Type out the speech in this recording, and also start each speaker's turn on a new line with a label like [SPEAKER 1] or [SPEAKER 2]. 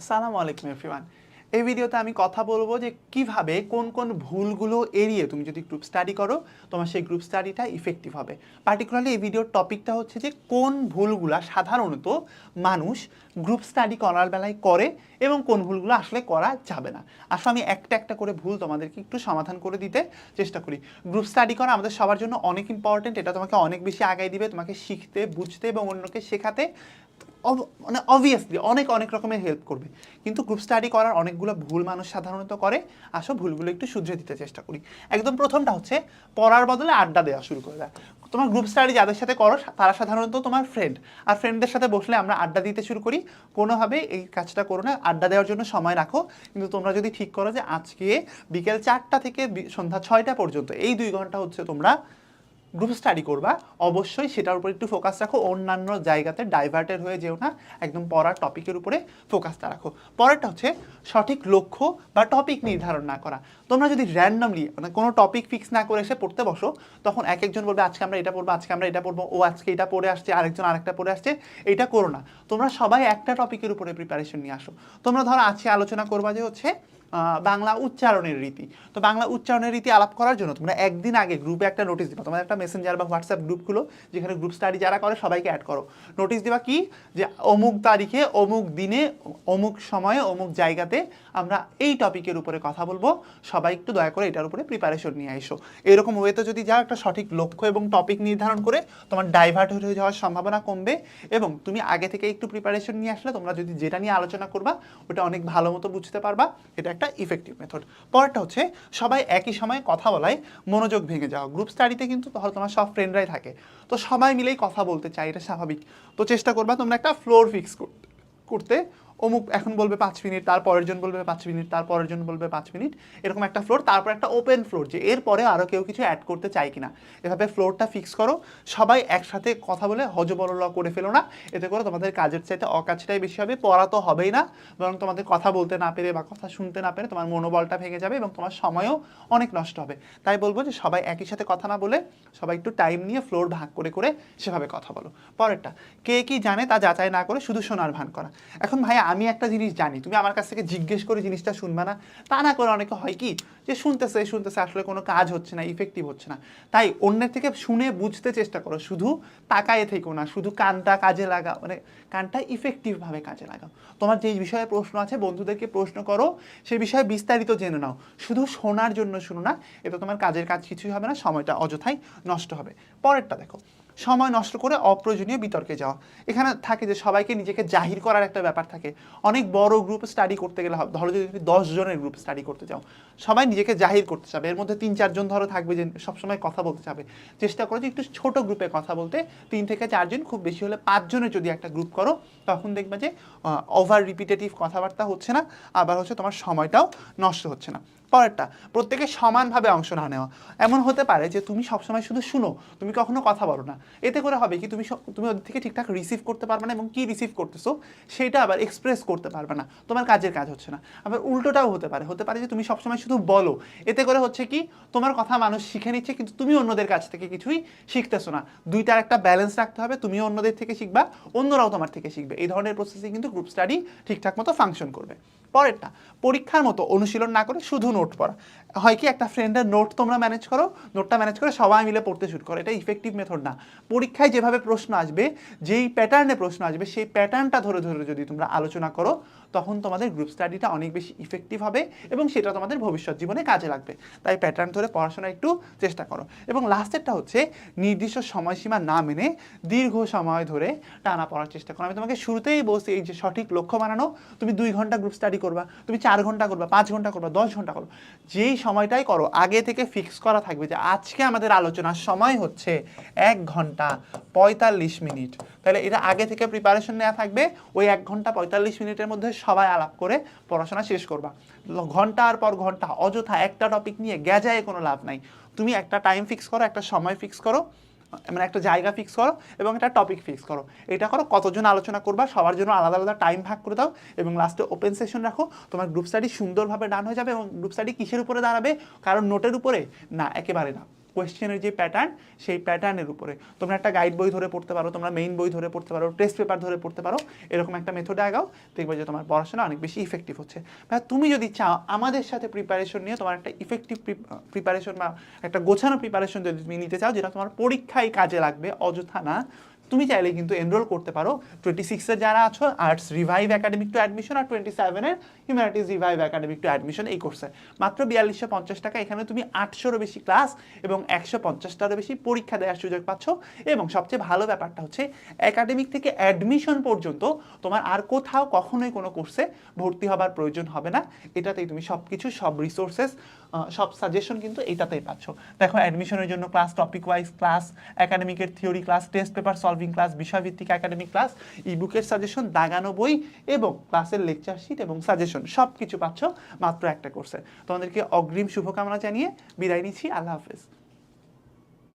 [SPEAKER 1] আসসালামু আলাইকুম এভরিওয়ান এই ভিডিওতে আমি কথা বলব যে কীভাবে কোন কোন ভুলগুলো এড়িয়ে তুমি যদি গ্রুপ স্টাডি করো, তোমার সেই গ্রুপ স্টাডিটা ইফেক্টিভ হবে। পার্টিকুলারলি এই ভিডিওর টপিকটা হচ্ছে যে কোন ভুলগুলা সাধারণত মানুষ গ্রুপ স্টাডি করার বেলায় করে এবং কোন ভুলগুলো আসলে করা যাবে না। আসলে আমি একটা একটা করে ভুল তোমাদেরকে একটু সমাধান করে দিতে চেষ্টা করি। গ্রুপ স্টাডি করা আমাদের সবার জন্য অনেক ইম্পর্টেন্ট এটা তোমাকে অনেক বেশি আগায় দিবে, তোমাকে শিখতে, বুঝতে এবং অন্যকে শেখাতে। মানে অবভিয়াসলি অনেক অনেক রকমের হেল্প করবে। কিন্তু গ্রুপ স্টাডি করার অনেকগুলো ভুল মানুষ সাধারণত করে, আসো ভুলগুলো একটু শুধরে দিতে চেষ্টা করি। একদম প্রথমটা হচ্ছে পড়ার বদলে আড্ডা দেওয়া শুরু করে দেয়। তোমার গ্রুপ স্টাডি যাদের সাথে করো তারা সাধারণত তোমার ফ্রেন্ড আর ফ্রেন্ডদের সাথে বসলে আমরা আড্ডা দিতে শুরু করি। কোনোভাবে এই কাজটা করো না, আড্ডা দেওয়ার জন্য সময় রাখো। কিন্তু তোমরা যদি ঠিক করো যে আজকে বিকেল চারটা থেকে সন্ধ্যা ছয়টা পর্যন্ত, এই দুই ঘণ্টা হচ্ছে তোমরা গ্রুপ স্টাডি করবা, অবশ্যই সেটার উপর একটু ফোকাস রাখো, অন্যান্য জায়গাতে ডাইভার্টেড হয়ে যেও না, একদম পড়ার টপিকের উপরে ফোকাসটা রাখো। পরেরটা হচ্ছে সঠিক লক্ষ্য বা টপিক নির্ধারণ না করা। তোমরা যদি র্যান্ডমলি মানে কোনো টপিক ফিক্স না করে এসে পড়তে বসো, তখন এক একজন বলবে, আজকে আমরা এটা পড়ব, আজকে আমরা এটা পড়ব, ও আজকে এটা পড়ে আসছে, আরেকজন আরেকটা পড়ে আসছে। এটা করো না। তোমরা সবাই একটা টপিকের উপরে প্রিপারেশন নিয়ে আসো। তোমরা ধরো আজকে আলোচনা করবা যে হচ্ছে বাংলা উচ্চারণের রীতি। তো বাংলা উচ্চারণের রীতি আলাপ করার জন্য তোমরা একদিন আগে গ্রুপে একটা নোটিশ দিবা। তোমার একটা মেসেঞ্জার বা হোয়াটসঅ্যাপ গ্রুপগুলো যেখানে গ্রুপ স্টাডি যারা করে সবাইকে অ্যাড করো। নোটিশ দিবা কি? যে অমুক তারিখে, অমুক দিনে, অমুক সময়ে, অমুক জায়গাতে আমরা এই টপিকের উপরে কথা বলব। সবাই একটু দয়া করে এটার উপরে প্রিপারেশন নিয়ে এসো। এরকম ওয়েতে যদি যাও একটা সঠিক লক্ষ্য এবং টপিক নির্ধারণ করে, তোমার ডাইভার্ট হয়ে যাওয়ার সম্ভাবনা কমবে এবং তুমি আগে থেকে একটু প্রিপারেশন নিয়ে আসলে তোমরা যদি যেটা নিয়ে আলোচনা করবা, ওটা অনেক ভালো মতো বুঝতে পারবা। এটা একটা ইফেক্টিভ মেথড পরেরটা হচ্ছে, সবাই একই সময়ে কথা বলায় মনোযোগ ভেঙে যাওয়া। গ্রুপ স্টাডিতে কিন্তু ধরো তোমার সব ফ্রেন্ডরাই থাকে। তো সবাই মিলেই কথা বলতে চাই এটা স্বাভাবিক। তো চেষ্টা করবা তোমরা একটা ফ্লোর ফিক্স করতে অমুক এখন বলবে পাঁচ মিনিট তার পরের জন বলবে পাঁচ মিনিট তার পরের জন বলবে পাঁচ মিনিট, এরকম একটা ফ্লোর তারপর একটা ওপেন ফ্লোর যে এরপরে আরও কেউ কিছু অ্যাড করতে চায় কিনা। এভাবে ফ্লোরটা ফিক্স করো, সবাই একসাথে কথা বলে হজবরল করে ফেলো না, এতে করে তোমাদের কাজের চাইতে অকাজটাই বেশি হবে, পড়া তো হবেই না, বরং তোমাদের কথা বলতে না পেরে বা কথা শুনতে না পেরে তোমার মনোবলটা ভেঙে যাবে এবং তোমার সময়ও অনেক নষ্ট হবে। তাই বলব যে সবাই একই সাথে কথা না বলে, সবাই একটু টাইম নিয়ে ফ্লোর ভাগ করে করে সেভাবে কথা বলো। পরেরটা, কে কি জানে তা যাচাই না করে শুধু শোনার ভান করা। এখন ভাই আমি একটা জিনিস জানি, তুমি আমার কাছ থেকে জিজ্ঞেস করে জিনিসটা শুনবে না? তা না করে অনেকে হয় কি যে শুনতেছে শুনতেছে, আসলে কোনো কাজ হচ্ছে না ইফেক্টিভ হচ্ছে না। তাই অন্যের থেকে শুনে বুঝতে চেষ্টা করো, শুধু তাকায়ে থেকো না, শুধু কানটা কাজে লাগাও মানে কানটা ইফেক্টিভভাবে কাজে লাগাও। তোমার যে বিষয়ে প্রশ্ন আছে, বন্ধুদেরকে প্রশ্ন করো, সে বিষয়ে বিস্তারিত জেনে নাও। শুধু শোনার জন্য শুনো না, এতে তোমার কাজের কাজ কিছুই হবে না, সময়টা অযথাই নষ্ট হবে। পরেরটা দেখো। সময় নষ্ট করে অপ্রয়োজনীয় বিতর্কে যাওয়া। এখানে থাকে যে সবাইকে নিজেকে জাহির করার একটা ব্যাপার থাকে। অনেক বড় গ্রুপ স্টাডি করতে গেলে হবে ধরো যদি তুমি জনের গ্রুপ স্টাডি করতে যাও সবাই নিজেকে জাহির করতে চাবে। এর মধ্যে তিন চারজন ধরো থাকবে যে সবসময় কথা বলতে চাবে। চেষ্টা করো যে একটু ছোট গ্রুপে কথা বলতে। তিন থেকে চারজন খুব বেশি হলে পাঁচজনের যদি একটা গ্রুপ করো, তখন দেখবে যে ওভার রিপিটেটিভ কথাবার্তা হচ্ছে না, আবার হচ্ছে তোমার সময়টাও নষ্ট হচ্ছে না। পরেরটা, প্রত্যেকে সমানভাবে অংশ না নেওয়া। এমন হতে পারে যে তুমি সবসময় শুধু শুনো, তুমি কখনো কথা বলো না। এতে করে হবে কি, তুমি তুমি ওদের থেকে ঠিকঠাক রিসিভ করতে পারবে না এবং কি রিসিভ করতেছো, সেটা আবার এক্সপ্রেস করতে পারবে না। তোমার কাজের কাজ হচ্ছে না। আবার উল্টোটাও হতে পারে হতে পারে যে তুমি সবসময় শুধু বলো। এতে করে হচ্ছে কি, তোমার কথা মানুষ শিখে নিচ্ছে, কিন্তু তুমি অন্যদের কাছ থেকে কিছুই শিখতেছো না। দুইটার একটা ব্যালেন্স রাখতে হবে, তুমিও অন্যদের থেকে শিখবা, অন্যরাও তোমার থেকে শিখবে। এই ধরনের প্রসেসে কিন্তু গ্রুপ স্টাডি ঠিকঠাক মতো ফাংশন করবে। পরেরটা পরীক্ষার মতো অনুশীলন না করে শুধু নোট পড়া। হয় কি একটা ফ্রেন্ডের নোট তোমরা ম্যানেজ করো নোটটা ম্যানেজ করে সবাই মিলে পড়তে শুরু করো। এটা ইফেক্টিভ মেথড না। পরীক্ষায় যেভাবে প্রশ্ন আসবে, যেই প্যাটার্নে প্রশ্ন আসবে, সেই প্যাটার্নটা ধরে ধরে যদি তোমরা আলোচনা করো, তখন তোমাদের গ্রুপ স্টাডিটা অনেক বেশি ইফেক্টিভ হবে এবং সেটা তোমাদের ভবিষ্যৎ জীবনে কাজে লাগবে। তাই প্যাটার্ন ধরে পড়াশোনা একটু চেষ্টা করো। এবং লাস্টেরটা হচ্ছে, নির্দিষ্ট সময়সীমা না মেনে দীর্ঘ সময় ধরে টানা পড়ার চেষ্টা করো। আমি তোমাকে শুরুতেই বলছি, এই যে সঠিক লক্ষ্য বানানো, তুমি দুই ঘণ্টা গ্রুপ স্টাডি করবা, তুমি চার ঘণ্টা করবা, পাঁচ ঘণ্টা করবা, দশ ঘণ্টা করো যেই সময়টাই করো। আগে থেকে ফিক্স করা থাকবে যে আজকে আমাদের আলোচনার সময় হচ্ছে এক ঘণ্টা পঁয়তাল্লিশ মিনিট। তাহলে এটা আগে থেকে প্রিপারেশন নেওয়া থাকবে। ওই এক ঘণ্টা পঁয়তাল্লিশ মিনিটের মধ্যে সবাই আলাপ করে পড়াশোনা শেষ করবা। ঘণ্টার পর ঘণ্টা, অযথা একটা টপিক নিয়ে গ্যাজায় কোনো লাভ নাই। তুমি একটা টাইম ফিক্স করো, একটা সময় ফিক্স করো। মানে একটা জায়গা ফিক্স করো এবং একটা টপিক ফিক্স করো। এটা করো, কতজন আলোচনা করবা, সবার জন্য আলাদা আলাদা টাইম ভাগ করে দাও এবং লাস্টে ওপেন সেশন রাখো। তোমার গ্রুপ স্টাডি সুন্দরভাবে ডান হয়ে যাবে এবং গ্রুপ স্টাডি কিসের উপরে দাঁড়াবে? কারণ নোটের উপরে? না, একেবারে না। কোয়েশ্চেনের যে প্যাটার্ন সেই প্যাটার্নের উপরে। তোমরা একটা গাইড বই ধরে পড়তে পারো, তোমরা মেইন বই ধরে পড়তে পারো টেস্ট পেপার ধরে পড়তে পারো, এরকম একটা মেথড আগাও, দেখবে যে তোমার পড়াশোনা অনেক বেশি ইফেক্টিভ হচ্ছে। বা তুমি যদি চাও, আমাদের সাথে প্রিপারেশন নিয়ে তোমার একটা ইফেক্টিভ প্রিপারেশন বা একটা গোছানো প্রিপারেশন যদি তুমি নিতে চাও, যেটা তোমার পরীক্ষায় কাজে লাগবে, অযথা না তুমি চাইলে কিন্তু এনরোল করতে পারো টোয়েন্টি সিক্সের যারা আছো arts revive academic to admission R twenty সেভেনের humanities revive academic to admission এই কোর্সে মাত্র বিয়াল্লিশশো পঞ্চাশ টাকা এখানে তুমি আটশোরও বেশি ক্লাস এবং একশো পঞ্চাশটারও বেশি পরীক্ষা দেওয়ার সুযোগ পাচ্ছ এবং সবচেয়ে ভালো ব্যাপারটা হচ্ছে একাডেমিক থেকে অ্যাডমিশন পর্যন্ত তোমার আর কোথাও কখনোই কোনো কোর্সে ভর্তি হবার প্রয়োজন হবে না। এটাতেই তুমি সব কিছু সব রিসোর্সেস সব সাজেশন কিন্তু এটাতেই পাচ্ছ। দেখো অ্যাডমিশনের জন্য class topic wise class একাডেমিকের theory class test paper solving class বিষয়ভিত্তিক একাডেমিক ক্লাস ই বুকের সাজেশন দাগানো বই এবং ক্লাসের লেকচার শিট এবং সাজেশন সব কিছু পাচ্ছ মাত্র একটা কোর্সে তোমাদেরকে অগ্রিম শুভকামনা জানিয়ে বিদায় নিচ্ছি। আল্লাহ হাফেজ।